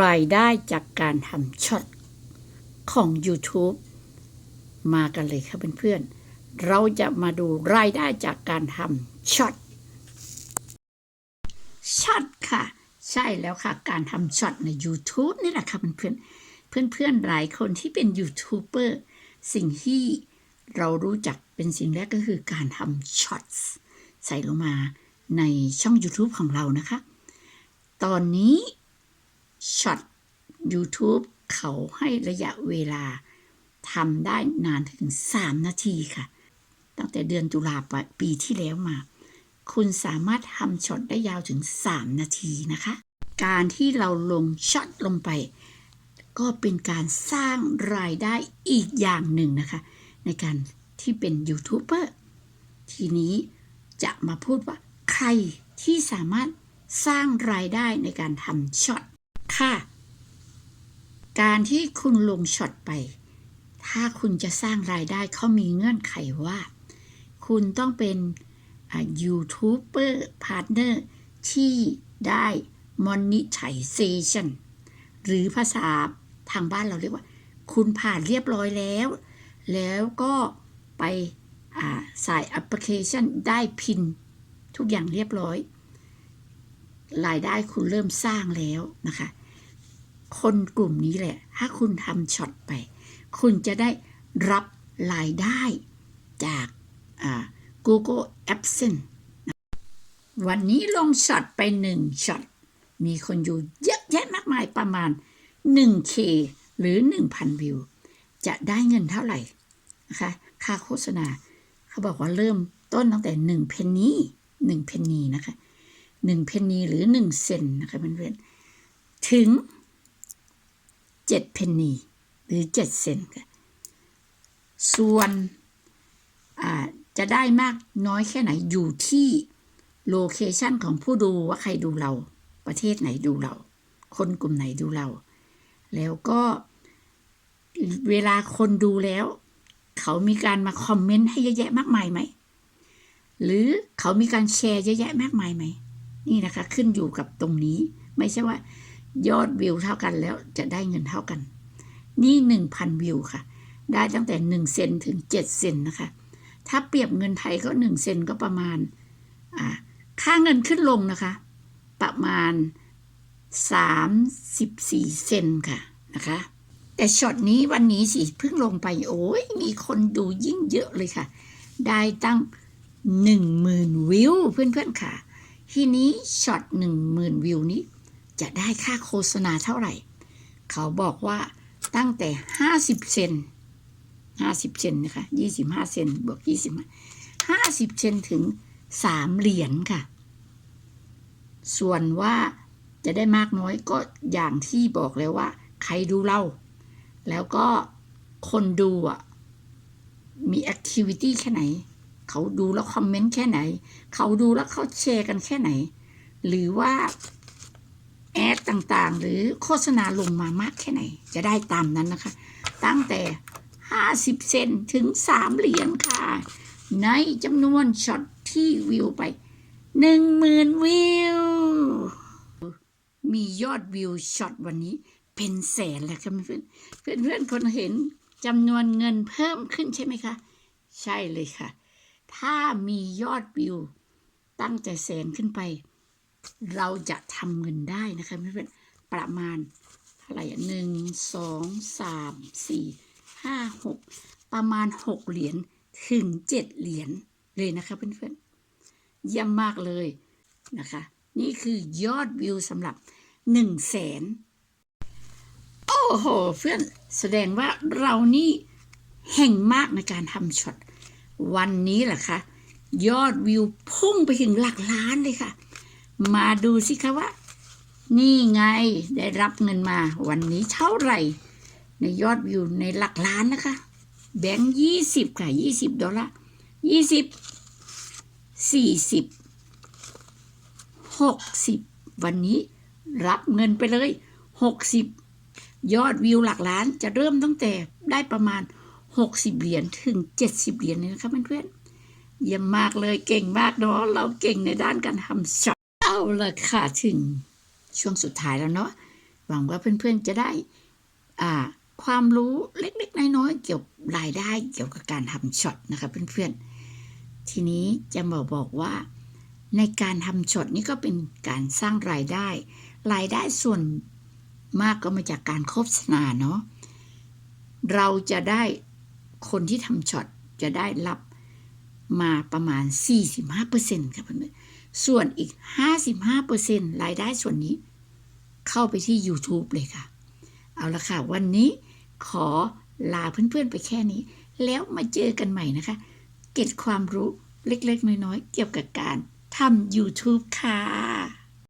รายได้จากการทำช็อตของ YouTube มากันเลยครับเพื่อนๆ เราจะมาดูรายได้จากการทำช็อตช็อตค่ะ ใช่แล้วค่ะ การทำช็อตใน YouTube นี่แหละค่ะเพื่อนๆ เพื่อนๆ หลายคนที่เป็นยูทูบเบอร์สิ่งที่เรารู้จักเป็นสิ่งแรกก็คือการทำช็อตใส่ลงมาในช่อง YouTube ของเรานะคะ ตอนนี้ ช็อต YouTube เขาให้ระยะเวลาทำได้นานถึง 3 นาทีค่ะ ตั้งแต่เดือนตุลาปีที่แล้วมา คุณสามารถทำช็อตได้ยาวถึง 3 นาทีนะคะ การที่เราลงช็อตลงไป ก็เป็นการสร้างรายได้อีกอย่างหนึ่งนะคะ ในการที่เป็นยูทูบเบอร์ทีนี้จะมาพูดว่าใครที่สามารถสร้างรายได้ในการทำช็อต ค่ะ การที่คุณลงช็อตไป ถ้าคุณจะสร้างรายได้เขามีเงื่อนไขว่า คุณต้องเป็นยูทูบเบอร์พาร์ทเนอร์ที่ได้ monetization หรือภาษาทางบ้านเราเรียกว่า คุณผ่านเรียบร้อยแล้ว แล้วก็ไปใส่แอปพลิเคชันได้พิน ทุกอย่างเรียบร้อย รายได้คุณเริ่มสร้างแล้วนะคะ คนกลุ่มนี้แหละ ถ้าคุณทำช็อตไป คุณจะได้รับรายได้จาก Google AdSense วันนี้ลงช็อตไปหนึ่งช็อต มีคนอยู่เยอะแยะมากมายประมาณ 1K หรือ 1,000 วิว จะได้เงินเท่าไหร่นะคะค่าโฆษณา เขาบอกว่าเริ่มต้นตั้งแต่ 1 เพนนี1เพนนีนะคะ 1 เพนนีหรือ 1 เซนนะคะเพื่อนๆถึง 7เพนนีหรือ7เซนค่ะส่วนจะได้มากน้อยแค่ไหนอยู่ที่โลเคชันของผู้ดูว่าใครดูเรา ประเทศไหนดูเรา คนกลุ่มไหนดูเรา แล้วก็เวลาคนดูแล้ว เขามีการมาคอมเมนต์ให้เยอะแยะมากมายไหม หรือเขามีการแชร์เยอะแยะมากมายไหม นี่นะคะ ขึ้นอยู่กับตรงนี้ ไม่ใช่ว่า ยอดวิวเท่ากันแล้วจะได้เงินเท่ากัน นี่หนึ่งพันวิวค่ะ ได้ตั้งแต่หนึ่งเซนถึงเจ็ดเซนนะคะ ถ้าเปรียบเงินไทยก็หนึ่งเซนก็ประมาณค่าเงินขึ้นลงนะคะ ประมาณ 34 เซนค่ะนะคะแต่ช็อตนี้วันนี้สิเพิ่งลงไปโอ้ยมีคนดูยิ่งเยอะเลยค่ะ ได้ตั้ง 10,000 วิวเพื่อนๆค่ะ ทีนี้ช็อต10,000 วิวนี้ จะได้ค่าโฆษณาเท่าไหร่ เขาบอกว่าตั้งแต่ 50 เซน 50 เซนนะคะ 25 เซนบวก 25 50 เซนถึง 3 เหรียญค่ะ ส่วนว่าจะได้มากน้อยก็อย่างที่บอกแล้วว่า ใครดูเรา แล้วก็คนดูอะ มีแอคทิวิตี้แค่ไหน เขาดูแล้วคอมเมนต์แค่ไหน เขาดูแล้วเขาแชร์กันแค่ไหน หรือว่า แอดต่างๆ หรือโฆษณาลงมามากแค่ไหน จะได้ตามนั้นนะคะ ตั้งแต่ 50 เซนถึง 3 เหรียญค่ะ ในจำนวนช็อตที่วิวไป 10,000 วิว มียอดวิวช็อตวันนี้เป็นแสนแล้วค่ะเพื่อนเพื่อนเพื่อนคนเห็นจำนวนเงินเพิ่มขึ้นใช่ไหมคะ ใช่เลยค่ะ ถ้ามียอดวิวตั้งแต่แสนขึ้นไป เราจะทำเงินได้นะคะเพื่อนๆประมาณเท่าไหร่หนึ่งสองสามสี่ห้าหกประมาณหกเหรียญถึงเจ็ดเหรียญเลยนะคะเพื่อนๆเยี่ยมมากเลยนะคะ นี่คือยอดวิวสำหรับหนึ่งแสนโอ้โหเพื่อนแสดงว่าเรานี่แห่งมากในการทำช็อตวันนี้แหละคะยอดวิวพุ่งไปถึงหลักล้านเลยค่ะ มาดูสิคะว่า นี่ไงได้รับเงินมาวันนี้เท่าไหร่ ในยอดวิวในหลักล้านนะคะ แบงค์ยี่สิบค่ะยี่สิบดอลลาร์ยี่สิบสี่สิบหกสิบวันนี้รับเงินไปเลยหกสิบยอดวิวหลักล้านจะเริ่มตั้งแต่ได้ประมาณหกสิบเหรียญถึงเจ็ดสิบเหรียญเลยนะคะเพื่อนๆเยี่ยมมากเลยเก่งมากเนาะเราเก่งในด้านการทำช็อาละค่ะถึงช่วงสุดท้ายแล้วเนาะหวังว่าเพื่อนๆจะได้อ่าความรู้เล็กๆน้อยๆเกี่ยวกับรายได้เกี่ยวกับการทำช็อตนะคะเพื่อนๆ ทีนี้จะมาบอกว่า ในการทำช็อตนี่ก็เป็นการสร้างรายได้ รายได้ส่วนมากก็มาจากการโฆษณาเนาะเราจะได้คนที่ทำช็อตจะได้รับมาประมาณ 45%ค่ะเพื่อนๆ ส่วนอีก 55%รายได้ส่วนนี้ เข้าไปที่ YouTube เลยค่ะ เอาละค่ะ วันนี้ขอลาเพื่อนๆไปแค่นี้ แล้วมาเจอกันใหม่นะคะ เก็บความรู้เล็กๆ น้อยๆ เกี่ยวกับการทำ YouTube ค่ะ